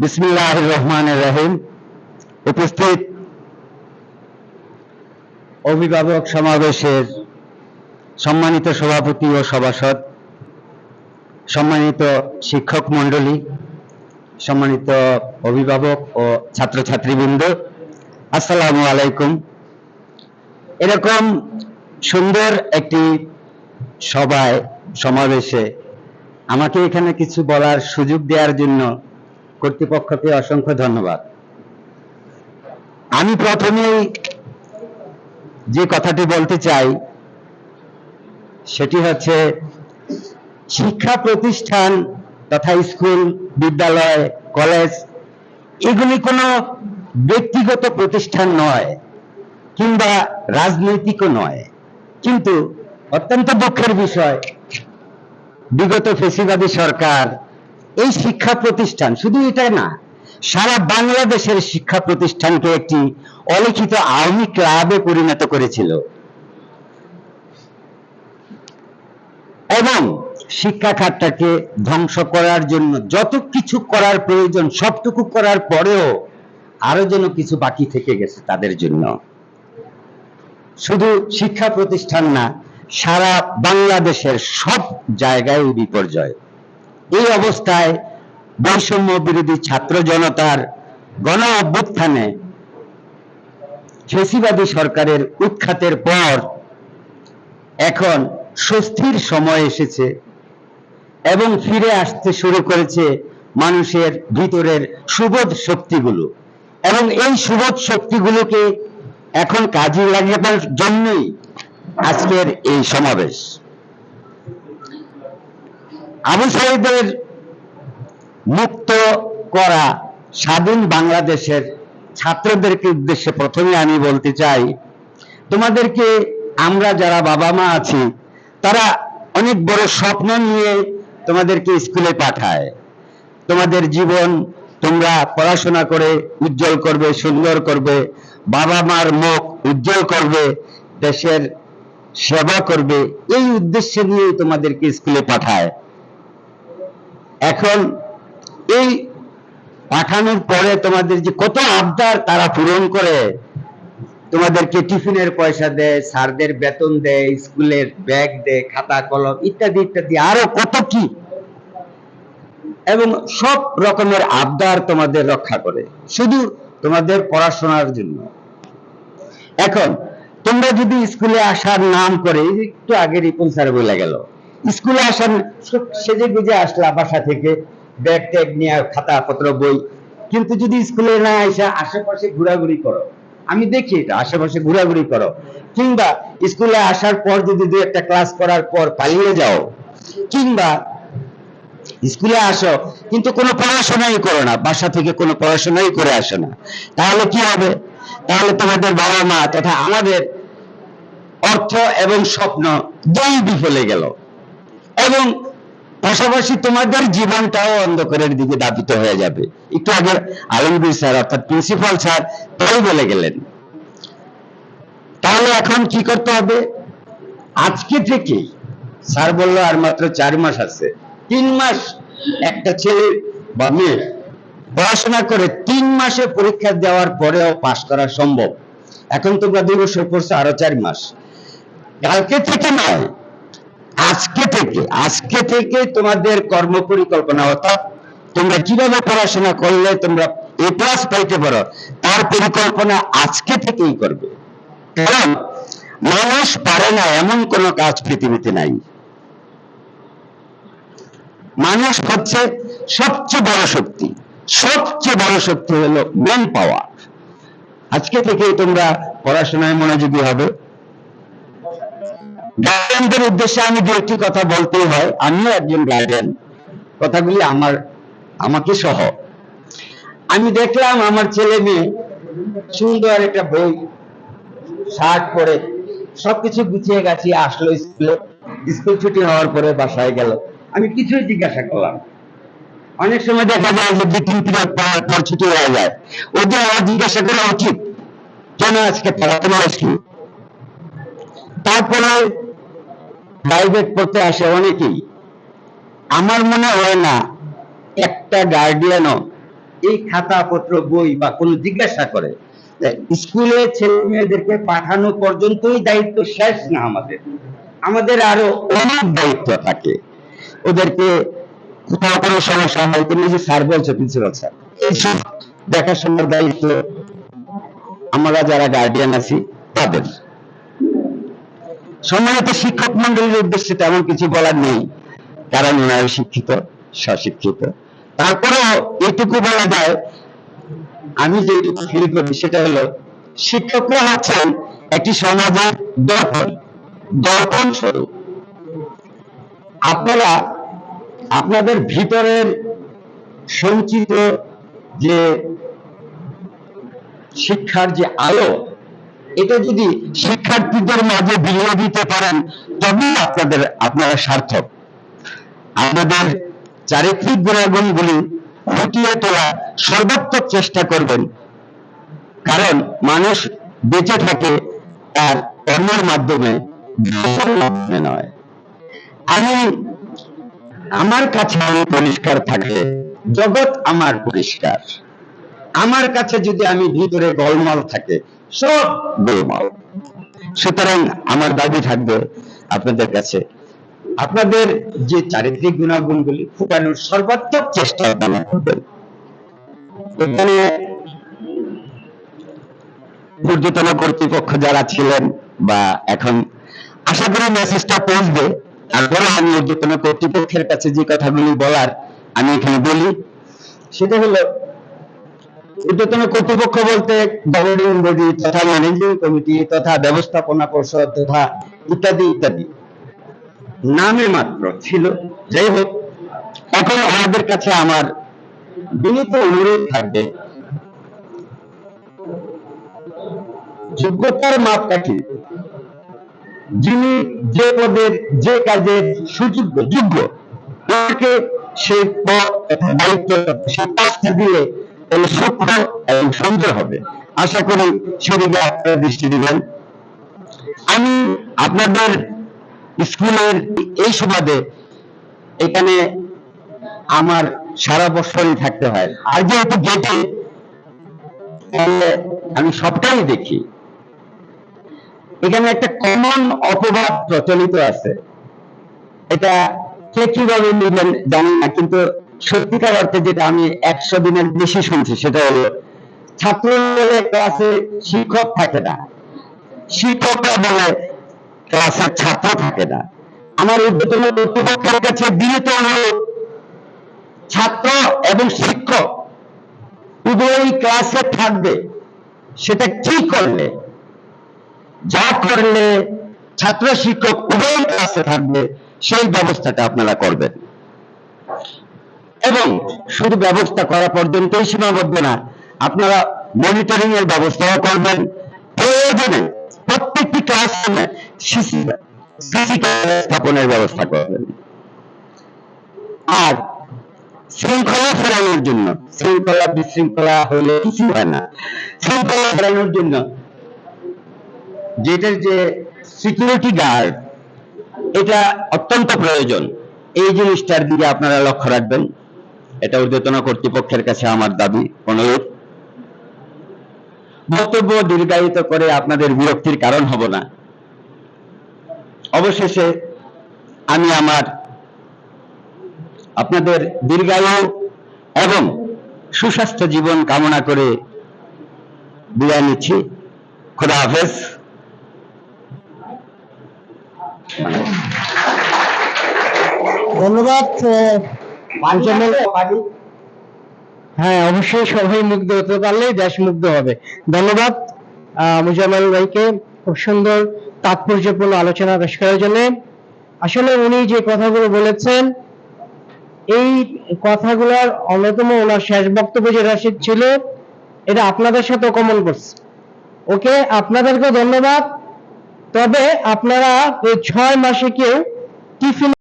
বিসমিল্লাহ রহমান রহিম। উপস্থিত অভিভাবক সমাবেশের সম্মানিত সভাপতি ও সভাসদ, সম্মানিত শিক্ষক মণ্ডলী, সম্মানিত অভিভাবক ও ছাত্রছাত্রীবৃন্দ, আসসালামু আলাইকুম। এরকম সুন্দর একটি সভায় সমাবেশে আমাকে এখানে কিছু বলার সুযোগ দেওয়ার জন্য কর্তৃপক্ষকে অসংখ্য ধন্যবাদ। আমি প্রথমেই যে কথাটি বলতে চাই, সেটি হচ্ছে শিক্ষা প্রতিষ্ঠান তথা স্কুল, বিদ্যালয়, কলেজ, এগুলি কোনো ব্যক্তিগত প্রতিষ্ঠান নয় কিংবা রাজনৈতিকও নয়। কিন্তু অত্যন্ত দুঃখের বিষয় বিগত ফেসিবাদী সরকার, এই শিক্ষা প্রতিষ্ঠান, শুধু এটা না, সারা বাংলাদেশের শিক্ষা প্রতিষ্ঠানকে একটি অলিখিত আওয়ামী ক্লাবে পরিণত করেছিল। এবং শিক্ষা খাতটাকে ধ্বংস করার জন্য যত কিছু করার প্রয়োজন, সবটুকু করার পরেও আরও যেন কিছু বাকি থেকে গেছে তাদের জন্য। শুধু শিক্ষা প্রতিষ্ঠান না সারা বাংলাদেশের সব জায়গায় বিপর্যয়। এই অবস্থায় বৈষম্য বিরোধী ছাত্র জনতার গণ অভ্যুত্থানে ফেসিবাদী সরকারের উৎখাতের পর এখন স্বস্তির সময় এসেছে এবং ফিরে আসতে শুরু করেছে মানুষের ভিতরের সুবোধ শক্তিগুলো। এবং এই সুবোধ শক্তিগুলোকে এখন কাজে লাগাবার জন্যই আজকের এই সমাবেশ। আবু সাইদের মুক্ত করা স্বাধীন বাংলাদেশের ছাত্রদেরকে উদ্দেশ্যে প্রথমে আমি বলতে চাই, তোমাদেরকে আমরা যারা বাবা মা আছি, তারা অনেক বড় স্বপ্ন নিয়ে তোমাদেরকে স্কুলে পাঠায়। তোমাদের জীবন তোমরা পড়াশোনা করে উজ্জ্বল করবে, সুন্দর করবে, বাবা মার মুখ উজ্জ্বল করবে, দেশের সেবা করবে, এই উদ্দেশ্যে নিয়ে তোমাদেরকে স্কুলে পাঠায়। এখন এই পাঠানোর পরে তোমাদের যে কত আবদার তারা পূরণ করে, তোমাদেরকে টিফিনের পয়সা দেয়, স্যারদের বেতন দেয়, স্কুলের ব্যাগ দেয়, খাতা, কলম ইত্যাদি ইত্যাদি, আরও কত কি। এবং সব রকমের আবদার তোমাদের রক্ষা করে, শুধু তোমাদের পড়াশোনার জন্য। এখন তোমরা যদি স্কুলে আসার নাম করে একটু আগে রিপন স্যার বলে গেল, স্কুলে আসার সেজে গুজে আসলা বাসা থেকে, ব্যাগ ট্যাগ নিয়ে খাতা পত্র, বই। কিন্তু যদি স্কুলে না এসে আশেপাশে ঘোরাঘুরি করো, আমি দেখি এটা, আশেপাশে ঘোরাঘুরি করো, কিংবা স্কুলে আসার পর যদি দু একটা ক্লাস করার পর পালিয়ে যাও, কিংবা স্কুলে আসো, কিন্তু কোনো পড়াশোনাই করো না, বাসা থেকে কোনো পড়াশোনাই করে আসো না, তাহলে কি হবে? তাহলে তোমাদের বাবা মা তথা আমাদের অর্থ এবং স্বপ্ন দুই বিফলে গেল। এবং পাশাপাশি তোমাদের জীবনটাও অন্ধকারের দিকে দাবিত হয়ে যাবে। একটু আগে আলমগীর স্যার, অর্থাৎ প্রিন্সিপাল স্যার, তাই বলে গেলেন। তাহলে এখন কি করতে হবে? আজকে থেকে স্যার বলল, আর মাত্র চার মাস আছে। তিন মাস একটা ছেলে বা মেয়ে পড়াশোনা করে তিন মাসে পরীক্ষা দেওয়ার পরেও পাশ করা সম্ভব। এখন তোমরা দুই বছর পড়ছো, আরও চার মাস। কালকে থেকে নয়, আজকে থেকে আজকে থেকে তোমাদের কর্ম পরিকল্পনা অর্থাৎ তোমরা কীভাবে পড়াশোনা করলে তোমরা এ প্লাস পাইতে পারো, তার পরিকল্পনা আজকে থেকেই করবে। কারণ মানুষ পারে না এমন কোন কাজ পৃথিবীতে নাই। মানুষ হচ্ছে সবচেয়ে বড় শক্তি। সবচেয়ে বড় শক্তি হলো ম্যান পাওয়ার আজকে থেকেই তোমরা পড়াশোনায় মনোযোগী হবে। গার্ডিয়ানদের উদ্দেশ্যে আমি দু একটি কথা বলতেই হয়। আমিও একজন গার্ডিয়ান কথাগুলি আমার, আমাকে সহ। আমি দেখলাম আমার ছেলে মেয়ে সুন্দর একটা বই, শার্ট পরে সবকিছু গুছিয়ে গাছিয়ে আসলো স্কুলে। স্কুল ছুটি হওয়ার পরে বাসায় গেল। আমি কিছুই জিজ্ঞাসা করলাম অনেক সময় দেখা যায় যে দুই তিন পিরিয়ড পড়ার পর ছুটি হয়ে যায়। ওদের আমার জিজ্ঞাসা করা উচিত, কেন আজকে পড়াতে আসলি? তারপরে প্রাইভেট পড়তে আসে অনেকেই। আমার মনে হয় না, একটা গার্ডিয়ানও এই খাতাপত্র, বই বা কোনো জিজ্ঞাসা করে স্কুলে ছেলে মেয়েদেরকে পাঠানো পর্যন্তই দায়িত্ব শেষ না আমাদের? আমাদের আরও অনেক দায়িত্ব থাকে। ওদেরকে কোনো সমস্যা হয় তুমি যে স্যার বলছো প্রিন্সিপাল স্যার এইসব দেখাশোনার দায়িত্ব আমরা যারা গার্ডিয়ান আছি, তাদের। সম্মানিত শিক্ষক মন্ডলীর উদ্দেশ্যে তেমন কিছু বলার নেই। কারণ ওনারা শিক্ষিত, স্বশিক্ষিত। তারপরেও এটুকু বলা যায়, আমি যেটুকু ফিল করি সেটা হলো, শিক্ষকরা হচ্ছেন একটি সমাজের দর্পণ। দর্পণ স্বরূপ। আপনারা আপনাদের ভিতরের সঞ্চিত যে শিক্ষার যে আলো, এটা যদি শিক্ষার্থীদের মাঝে বিলিয়ে দিতে পারেন তবেই আপনাদের, আপনারা সার্থক। আমাদের চারিত্রিক গুণাগুণগুলি ফুটিয়ে তোলা সর্বাত্মক চেষ্টা করবেন। কারণ মানুষ বেঁচে থাকে তার কর্মের মাধ্যমে, নয়। আমি আমার কাছে আমি পরিষ্কার থাকলে জগৎ আমার পরিষ্কার। আমার কাছে যদি আমি ভিতরে গোলমাল থাকে, সব গোলমাল। সুতরাং আমার দাবি থাকবে আপনাদের কাছে, আপনাদের যে চারিত্রিক গুণাগুণগুলি ফুটানোর সর্বাত্মক চেষ্টা আপনারা এখানে ঊর্ধ্বতন কর্তৃপক্ষ যারা ছিলেন বা এখন আশা করি মেসেজটা পৌঁছবে তারপরে আমি ঊর্ধ্বতন কর্তৃপক্ষের কাছে যে কথাগুলি বলার আমি এখানে বলি। সেটা হলো ঊর্ধ্বতন কর্তৃপক্ষ বলতে গভর্নিং বডি তথা ম্যানেজিং কমিটি তথা ব্যবস্থাপনা পর্ষদ তথা ইত্যাদি ইত্যাদি। নামে মাত্র ছিল। যাই হোক, এখন আমাদের কাছে আমার বিনীত অনুরোধ থাকবে, যোগ্যতার মাপকাঠি। যিনি যে পদের, যে কাজের সুযোগ্য যোগ্য তাকে সেই পদ দায়িত্ব সেই কাজটা দিলে সূক্ষ্ম এবং হবে। আশা করি সেদিকে দৃষ্টি দিবেন। আমি আপনাদের স্কুলের এই সুবাদে এখানে আমার সারা বছরই থাকতে হয়। আর যেহেতু গেটে আমি সবটাই দেখি। এখানে একটা কমন অপবাদ প্রচলিত আছে। এটা কে কীভাবে নিবেন জানি না, কিন্তু সত্যিকার অর্থে যেটা আমি একশো দিনের বেশি শুনছি, সেটা হলো ছাত্র ক্লাসে শিক্ষক থাকে না। শিক্ষকরা বলে ক্লাসের ছাত্র থাকে না। আমার উদ্বোধন কর্তৃপক্ষের কাছে বিনীত অনুরোধ, ছাত্র এবং শিক্ষক উভয়ই ক্লাসে থাকবে, সেটা কি করলে? যা করলে ছাত্র শিক্ষক উভয় ক্লাসে থাকবে, সেই ব্যবস্থাটা আপনারা করবেন। এবং শুধু ব্যবস্থা করা পর্যন্তই সীমাবদ্ধ না, আপনারা মনিটরিং এর ব্যবস্থাও করবেন। প্রয়োজনে প্রত্যেকটি ক্লাসরুমে স্থাপনের ব্যবস্থা করবেন। আর শৃঙ্খলা ফেরানোর জন্য, শৃঙ্খলা বিশৃঙ্খলা হলে কিছু হয় না। শৃঙ্খলা ফেরানোর জন্য যেটার যে সিকিউরিটি গার্ড এটা অত্যন্ত প্রয়োজন। এই জিনিসটার দিকে আপনারা লক্ষ্য রাখবেন। এটা ঊর্ধ্বতন কর্তৃপক্ষের কাছে আমার দাবি, অনুরোধ। বক্তব্য দীর্ঘায়িত করে আপনাদের বিরক্তির কারণ হব না। অবশেষে আমি আমার আপনাদের দীর্ঘায়ু এবং সুস্বাস্থ্য জীবন কামনা করে বিদায় নিচ্ছি। খোদা হাফেজ। ধন্যবাদ হ্যাঁ অবশ্যই সবাই মুগ্ধ হতে পারলেই দেশ মুগ্ধ হবে। ধন্যবাদ আহ, মুজাম্মেল ভাইকে খুব সুন্দর তাৎপর্যপূর্ণ আলোচনা পেশ করার জন্য। আসলে উনি যে কথাগুলো বলেছেন এই কথাগুলোর অন্যতম ওনার শেষ বক্তব্য যেটা সে ছিল এটা আপনাদের সাথে কমন করছে। ওকে আপনাদেরকে ধন্যবাদ। তবে আপনারা এই ছয় মাসে কেউ টিফিন